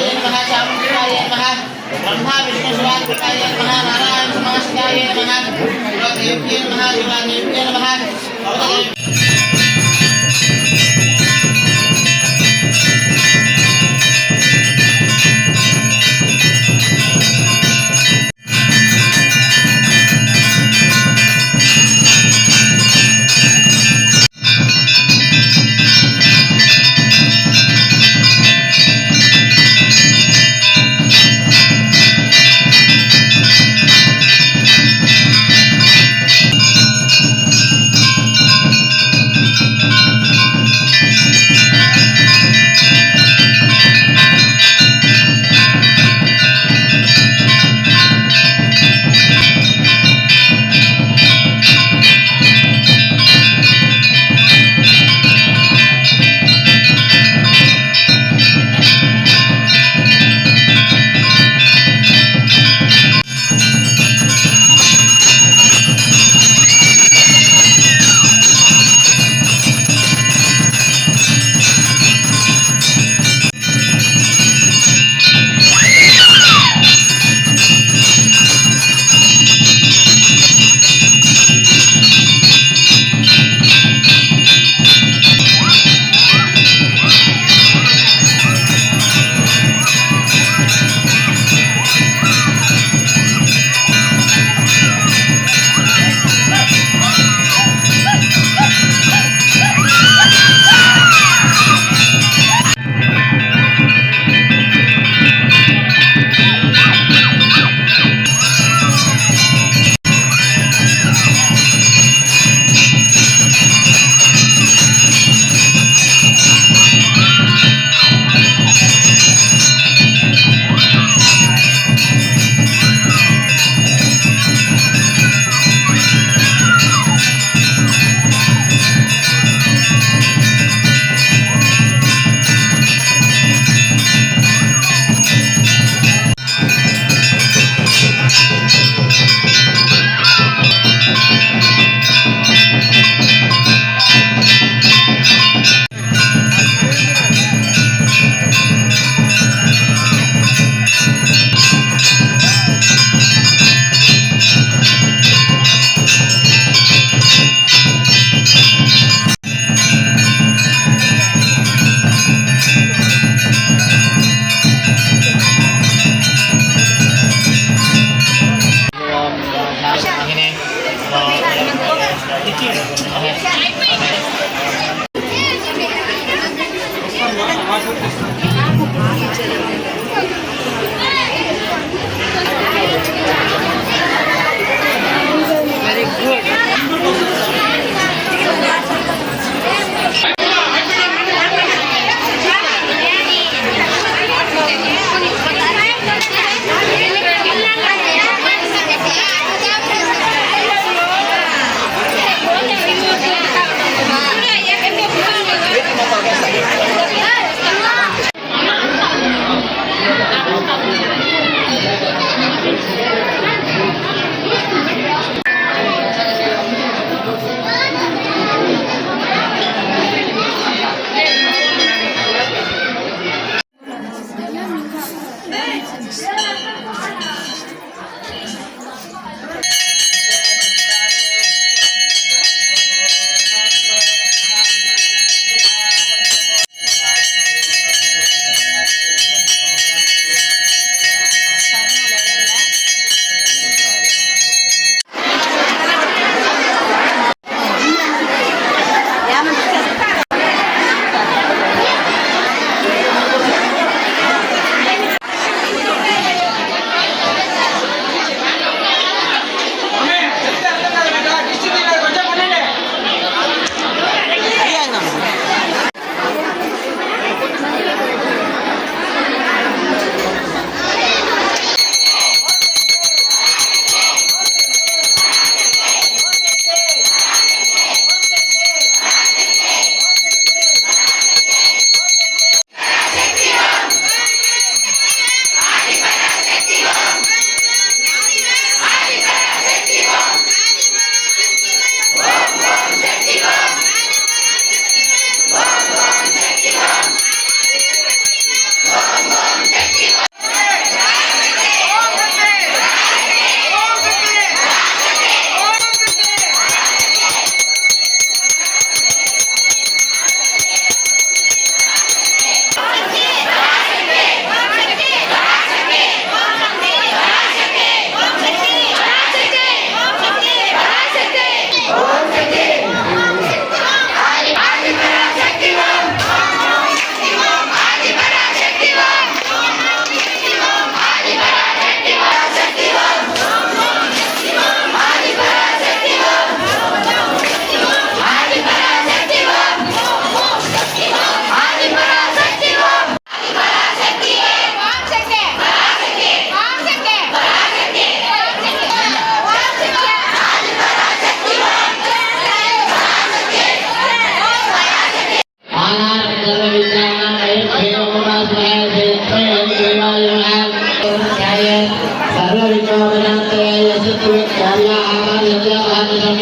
शिवाय नमः चामुण्डाय नमः ब्रह्मा विष्णु शिवात्मिकाय नमः नारायण समाशिताय नमः शिवादेव्ये नमः शिवादेव्ये नमः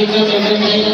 thank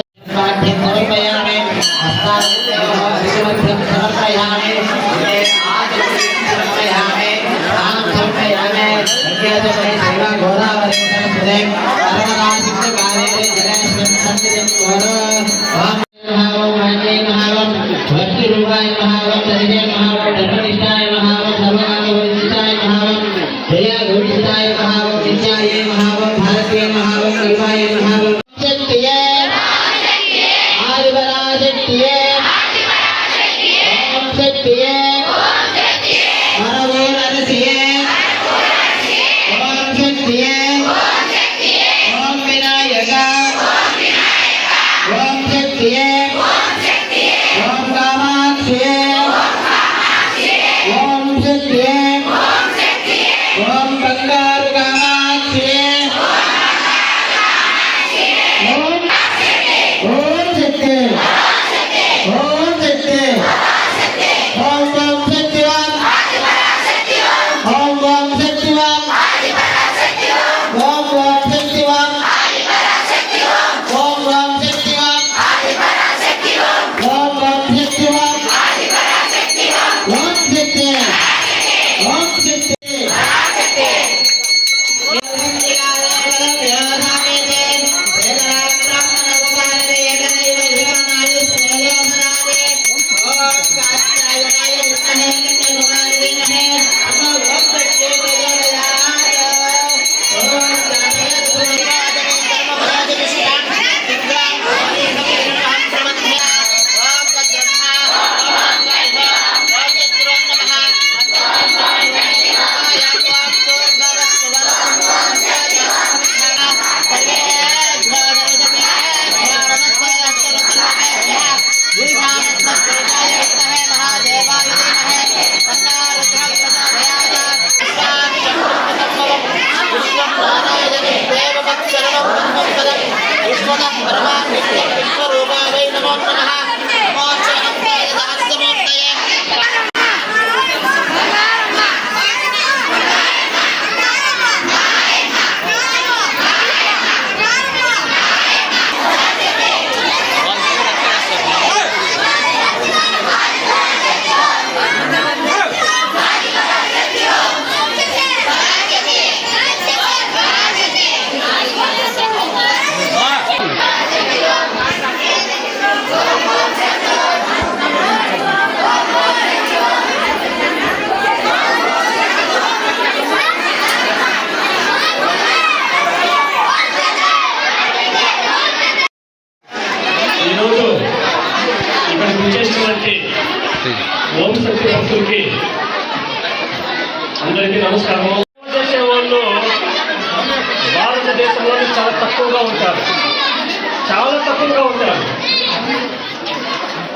చాలా ఉంటారు.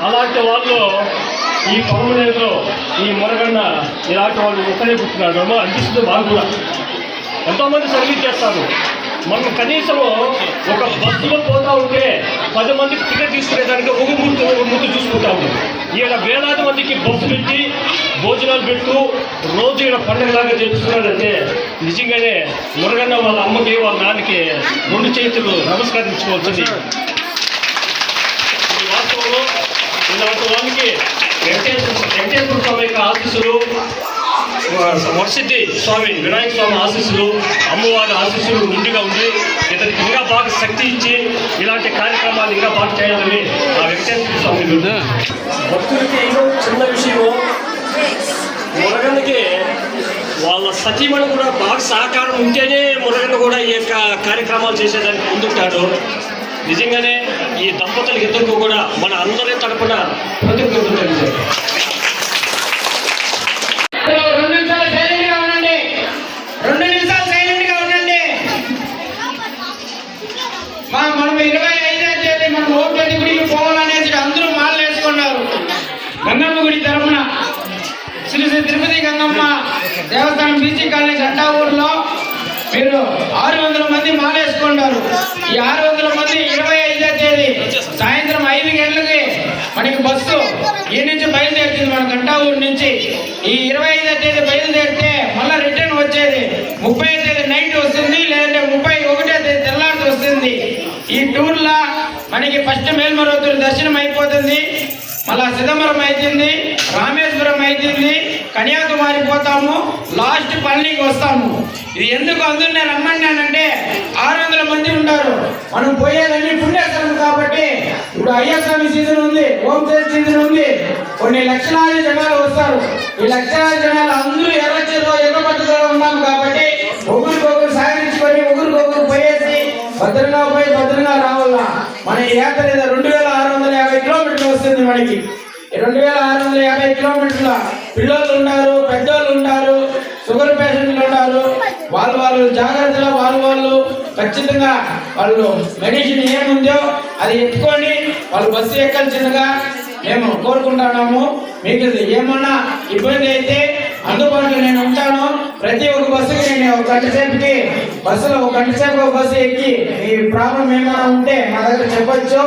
అలాంటి వాళ్ళు ఈ పౌరులో ఈ మురగన్న ఇలాంటి వాళ్ళు ఒక్కరే పుట్టినాడు అనిపిస్తుంది బాగా కూడా. ఎంతోమంది సర్వీస్ చేస్తారు. మనం కనీసము ఒక బస్సులో పోతా ఉంటే పది మందికి టికెట్ తీసుకునేదానికి ఒక ముందు ఒక ముందు చూసుకుంటా ఉంటాం ఈయన వేలాది మందికి బస్సు పెట్టి భోజనాలు పెట్టు రోజు ఈయన పండుగలాగా చేస్తున్నాడంటే నిజంగానే మురగన్న వాళ్ళ అమ్మకి వాళ్ళ నాన్నకి రెండు చేతులు నమస్కరించుకోవచ్చని ఇలాంటి వెంకటేశ్వర స్వామి యొక్క ఆశీస్సులు వర్షిద్ది స్వామి వినాయక స్వామి ఆశీస్సులు అమ్మవారి ఆశీస్సులు ఉండిగా ఉంది ఇతనికి ఇంకా బాగా శక్తి ఇచ్చి ఇలాంటి కార్యక్రమాలు ఇంకా బాగా చేయాలని ఆ వెంకటేశ్వర స్వామి భక్తులకి చిన్న విషయము. మురగన్నకి వాళ్ళ సతీమణి కూడా బాగా సహకారం ఉంటేనే మురగన్న కూడా ఈ యొక్క కార్యక్రమాలు చేసేదానికి ముందుంటాడు. నిజంగానే ఈ దంపతులకి ఇద్దరికి కూడా మన అందరి తరపున కృతజ్ఞతలు తెలియజేస్తాం. రెండు నిమిషాలు రెండు నిమిషాలు అందరూ గంగమ్మ గుడి శ్రీ శ్రీ తిరుపతి గంగమ్మ దేవస్థానం బీసీ కాలనీ గంటా ఊర్లో మీరు ఆరు వందల మంది మానేసుకుంటారు ఈ ఆరు వందల మంది ఇరవై ఐదో తేదీ సాయంత్రం ఐదు గంటలకి మనకి బస్సు ఈ నుంచి బయలుదేరుతుంది మన గంటావూరు నుంచి. ఈ ఇరవై ఐదో తేదీ బయలుదేరితే మళ్ళీ రిటర్న్ వచ్చేది ముప్పై తేదీ నైట్ వస్తుంది లేదంటే ముప్పై ఒకటే తేదీ తెల్లారి వస్తుంది. ఈ టూర్లా మనకి ఫస్ట్ మేల్మరవుతుంది దర్శనం అయిపోతుంది. మళ్ళా సిదంబరం అవుతుంది రామేశ్వరం అవుతుంది కన్యాకుమారి పోతాము లాస్ట్ పళనికి వస్తాము. ఇది ఎందుకు అందుని నేను రమ్మన్నానంటే ఆరు వందల మంది ఉంటారు. మనం పోయేదన్నీ పుణ్యస్థలం కాబట్టి ఇప్పుడు అయ్యస్వామి సీజన్ ఉంది ఓం సీజన్ ఉంది. కొన్ని లక్షలాది జనాలు వస్తారు. ఈ లక్షలాది జనాలు అందరూ ఎర్రచెరువు ఎర్రపట్టుదల మన ఈ లేదా రెండు వేల ఆరు వందల యాభై కిలోమీటర్లు వస్తుంది మనకి. రెండు వేల ఆరు వందల యాభై కిలోమీటర్ల పిల్లలు ఉన్నారు పెద్దోళ్ళు ఉన్నారు షుగర్ పేషెంట్లు ఉన్నారు. వాళ్ళు వాళ్ళు జాగ్రత్తగా వాళ్ళు వాళ్ళు ఖచ్చితంగా వాళ్ళు మెడిసిన్ ఏముందో అది ఎత్తుకొని వాళ్ళు బస్సు ఎక్కాల్సిందిగా మేము కోరుకుంటున్నాము. మీకు ఏమన్నా ఇబ్బంది అయితే అందుబాటులో నేను ఉంటాను. ప్రతి ఒక్క బస్సుకి నేను ఒక గంట సేపుకి బస్సులో ఒక గంట సేపు ఒక బస్సు ఎక్కి మీ ప్రాబ్లం ఏమైనా ఉంటే మా దగ్గర చెప్పచ్చు.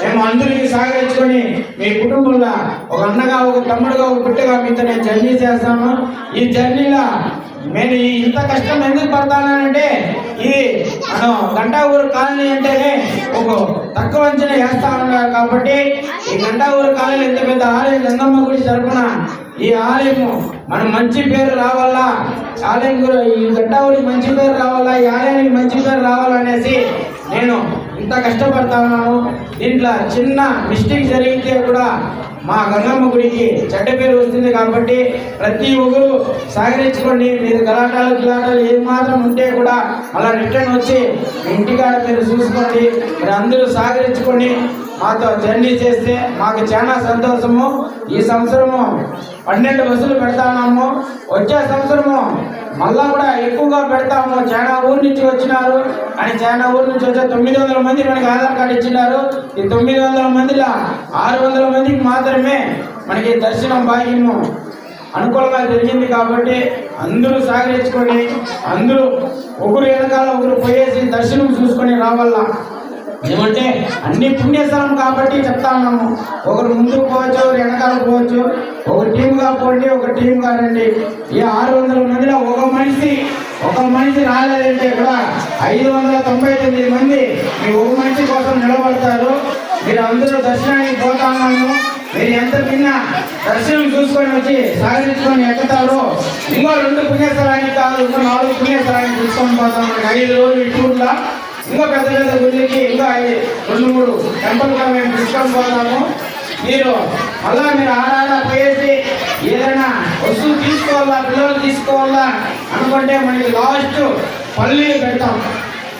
మేము అందరికీ సహకరించుకొని మీ కుటుంబంలో ఒక అన్నగా ఒక తమ్ముడుగా ఒక పుట్టగా మీతో నేను జర్నీ చేస్తాను. ఈ జర్నీలో నేను ఇంత కష్టం ఎందుకు పడతానంటే ఇది మనం గంటా ఊరు కాలనీ అంటేనే ఒక తక్కువ అంచనా వేస్తా ఉన్నారు కాబట్టి ఈ గంటా ఊరు కాలనీ ఎంత పెద్ద ఆలయం గంగమ్మ గుడి తరపున ఈ ఆలయము మనం మంచి పేరు రావాలా? ఆలయం ఈ గంటా మంచి పేరు రావాలా? ఈ ఆలయానికి మంచి పేరు రావాలనేసి నేను ఇంత కష్టపడతా ఉన్నాను. దీంట్లో చిన్న మిస్టేక్ జరిగితే కూడా మా గంగమ్మ గుడికి చెడ్డ పేరు వస్తుంది కాబట్టి ప్రతి ఒక్కరు సహకరించుకోండి. మీరు గలాటాలు గిలాటాలు ఏం మాత్రం ఉంటే కూడా అలా రిటర్న్ వచ్చి ఇంటికాడ మీరు చూసుకోండి. మీరు అందరూ సహకరించుకోండి. మాతో జర్నీ చేస్తే మాకు చాలా సంతోషము. ఈ సంవత్సరము పన్నెండు బస్సులు పెడతాము వచ్చే సంవత్సరము మళ్ళా కూడా ఎక్కువగా పెడతాము చాలా ఊరు నుంచి వచ్చినారు. అని చాలా ఊరు నుంచి వచ్చే తొమ్మిది వందల మంది మనకి ఆధార్ కార్డు ఇచ్చినారు. ఈ తొమ్మిది వందల మందిలో ఆరు వందల మందికి మాత్రమే మనకి దర్శనం భాగ్యము అనుకూలంగా జరిగింది కాబట్టి అందరూ సహకరించుకొని అందరూ ఒకరు వెనకాల ఒకరు పోయేసి దర్శనం చూసుకొని రావాలా? ఏమంటే అన్ని పుణ్యస్థలం కాబట్టి చెప్తాను ఒకరు ముందుకు పోవచ్చు ఒకరు వెనకాల పోవచ్చు. ఒక టీంగా పోండి ఒక టీంగా రండి. ఈ ఆరు వందల మందిలో ఒక మనిషి ఒక మనిషి రాలేదంటే కూడా ఐదు వందల తొంభై తొమ్మిది మంది మీ ఒక మనిషి కోసం నిలబడతారు. మీరు అందరూ దర్శనానికి పోతా మీరు ఎంత తిన్నా దర్శనం చూసుకొని వచ్చి సాగరించుకొని ఎక్కుతారో. ఇంకో రెండు పుణ్యస్థలానికి కాదు ఇంకో నాలుగు పుణ్యస్థలానికి చూసుకొని పోతాం. ఐదు రోజులు ఈ టూర్లో ఇంకా పెద్ద పెద్ద గుడికి ఇంకా రెండు మూడు టెంపుల్గా మేము తీసుకొని పోతాము మీరు మళ్ళా మీరు ఆడాడ పోయేసి ఏదైనా వస్తువు తీసుకోవాలా పిల్లలు తీసుకోవాలా అనుకుంటే మనకి లాస్ట్ పల్లీలు పెడతాం.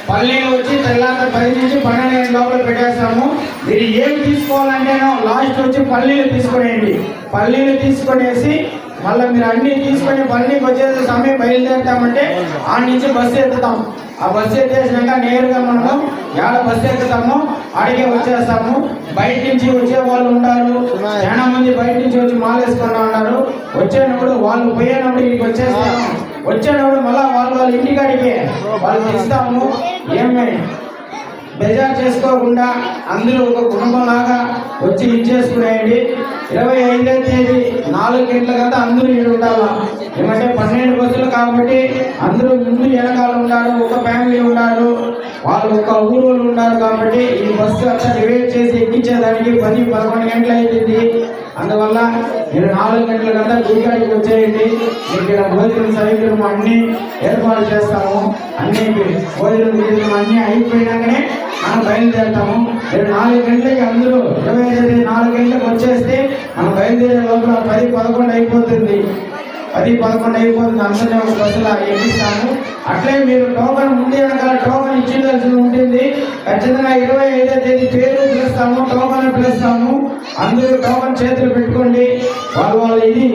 పల్లీలు వచ్చి తెల్లారి పది నుంచి పన్నెండు లోపల పెట్టేస్తాము. మీరు ఏం తీసుకోవాలంటేనో లాస్ట్ వచ్చి పల్లీలు తీసుకునేయండి. పల్లీలు తీసుకునేసి మళ్ళీ మీరు అన్ని తీసుకొని పల్లీకి వచ్చేసి సమయం బయలుదేరుతామంటే ఆ నుంచి బస్సు ఎత్తుతాం ఆ బస్సు ఎత్తేసినాక నేరుగా మనము ఏడ బస్సు ఎక్కుతాము అడిగే వచ్చేస్తాము. బయట నుంచి వచ్చే వాళ్ళు ఉంటారు. చాలా మంది బయట నుంచి వచ్చి మాల వేసుకుని ఉన్నారు. వచ్చేటప్పుడు వాళ్ళు పోయేటప్పుడు ఇక్కడికి వచ్చేస్తాము. వచ్చేటప్పుడు మళ్ళా వాళ్ళు వాళ్ళ ఇంటికాడికి వాళ్ళు ఇస్తాము. ఏమి? బెజార్ చేసుకోకుండా అందరూ ఒక కుటుంబంలాగా వచ్చి ఇచ్చేసుకునేయండి. ఇరవై ఐదో తేదీ నాలుగు గంటల కదా అందరూ ఇక్కడ ఉండాలా ఏమంటే పన్నెండు బస్సులు కాబట్టి అందరూ ముందు వెనకాల ఉన్నారు ఒక ఫ్యామిలీ ఉన్నారు వాళ్ళు ఒక ఊరు ఉన్నారు కాబట్టి ఈ బస్సు అంతా డివైడ్ చేసి ఎక్కించేదానికి పది పదకొండు గంటలు అవుతుంది అందువల్ల మీరు నాలుగు గంటల కంటే గుడికాడికి వచ్చేయండి. మీకు ఇక్కడ భోజనం సౌకర్యం అన్ని ఏర్పాటు చేస్తాము. అన్ని భోజనం అన్ని అయిపోయినాకనే మనం బయలుదేరుతాము. మీరు నాలుగు గంటలకి అందరూ ఇరవై ఐదు నాలుగు గంటలకు వచ్చేస్తే మనం బయలుదేరే లోపల పది పదకొండు అయిపోతుంది. పది పదకొండు అయిపోతుంది అందరినీ ఒక బస్సులో ఎక్కిస్తాము అట్లే మీరు టోకన్ ఉంది వెనకాల టోకన్ ఇచ్చేదాల్సి ఉంటుంది. ఖచ్చితంగా ఇరవై ఐదో తేదీ పేరు పిలుస్తాము టోకన్ పిలుస్తాము. అందరూ టోకన్ చేతులు పెట్టుకోండి. వాళ్ళు వాళ్ళ ఇది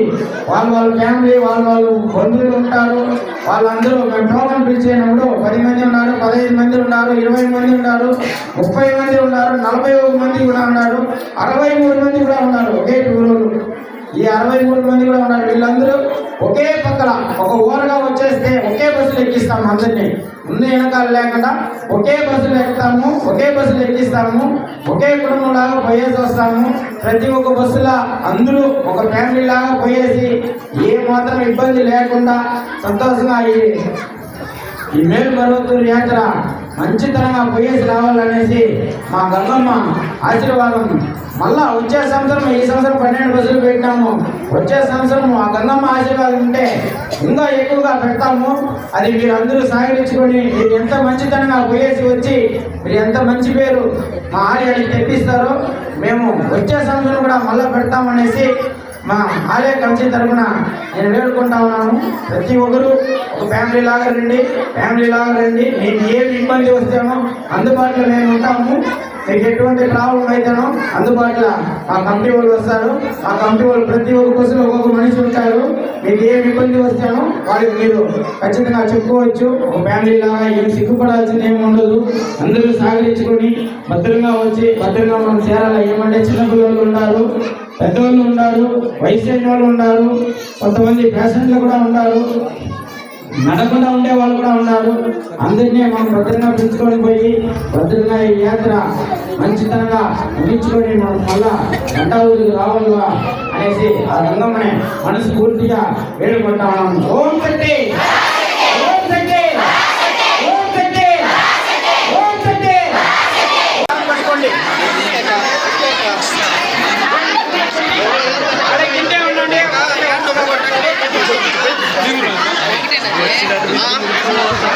వాళ్ళు వాళ్ళ ఫ్యామిలీ వాళ్ళు వాళ్ళు బంధువులు ఉంటారు. వాళ్ళందరూ మేము టోకన్ పిలిచేటప్పుడు పది మంది ఉన్నారు పదహైదు మంది ఉన్నారు ఇరవై మంది ఉన్నారు ముప్పై మంది ఉన్నారు నలభై ఒక మంది కూడా ఉన్నారు అరవై మూడు మంది కూడా ఉన్నారు ఒకే టూరు ఈ అరవై మూడు మంది కూడా ఉన్నారు. వీళ్ళందరూ ఒకే పక్కన ఒక ఊరగా వచ్చేస్తే ఒకే బస్సులు ఎక్కిస్తాము అందరినీ. ముందు వెనకాల లేకుండా ఒకే బస్సులు ఎక్కుతాము ఒకే బస్సులు ఎక్కిస్తాము ఒకే కుటుంబంలాగా పోయేసి వస్తాము. ప్రతి ఒక్క బస్సులో అందరూ ఒక ఫ్యామిలీ లాగా పోయేసి ఏ మాత్రం ఇబ్బంది లేకుండా సంతోషంగా ఈ ఈ మేలు పర్వతూరు యాత్ర మంచితనంగా పోయేసి రావాలనేసి మా గంగమ్మ ఆశీర్వాదం మళ్ళా వచ్చే సంవత్సరం ఈ సంవత్సరం పన్నెండు బస్సులు పెట్టాము. వచ్చే సంవత్సరం ఆ గంధమ్మ ఆశీర్వాదం ఉంటే ఇంకా ఎక్కువగా పెడతాము. అది మీరు అందరూ సహకరించుకొని మీరు ఎంత మంచితనంగా పోయేసి వచ్చి మీరు ఎంత మంచి పేరు మా ఆలయానికి తెప్పిస్తారో మేము వచ్చే సంవత్సరం కూడా మళ్ళీ పెడతామనేసి మా ఆలయ కమిటీ తరఫున నేను వేడుకుంటా ఉన్నాను. ప్రతి ఒక్కరు ఒక ఫ్యామిలీ లాగా రండి ఫ్యామిలీ లాగా రండి. మీకు ఏమి ఇబ్బంది వస్తేనో అందుబాటులో మేము ఉంటాము. మీకు ఎటువంటి ప్రాబ్లం అయితేనో అందుబాటులో ఆ కమిటీ వాళ్ళు వస్తారు. ఆ కమిటీ వాళ్ళు ప్రతి ఒక్క కోసం ఒక్కొక్క మనిషి ఉంటారు. మీకు ఏమి ఇబ్బంది వస్తేనో వాళ్ళకి మీరు ఖచ్చితంగా చెప్పుకోవచ్చు. ఒక ఫ్యామిలీ లాగా ఏం సిగ్గుపడాల్సింది ఏమి ఉండదు. అందరూ సహకరించుకొని భద్రంగా వచ్చి భద్రంగా మనం చేరాలి? ఏమంటే చిన్నపిల్లలు ఉన్నారు పెద్దవాళ్ళు ఉన్నారు వయసు వాళ్ళు ఉన్నారు కొంతమంది పేషెంట్లు కూడా ఉన్నారు నడకుండా ఉండే వాళ్ళు కూడా ఉన్నారు. అందరినీ మనం భద్రంగా పిలుచుకొని పోయి భద్రంగా ఈ యాత్ర మంచితనంగా ముగించుకొని మనం మళ్ళా గంటావూరికి రావాలిగా అనేసి ఆ రంగమ్మని మనసు పూర్తిగా వేడుకుంటా ఉన్నాం. ఓం శక్తి! Thank you.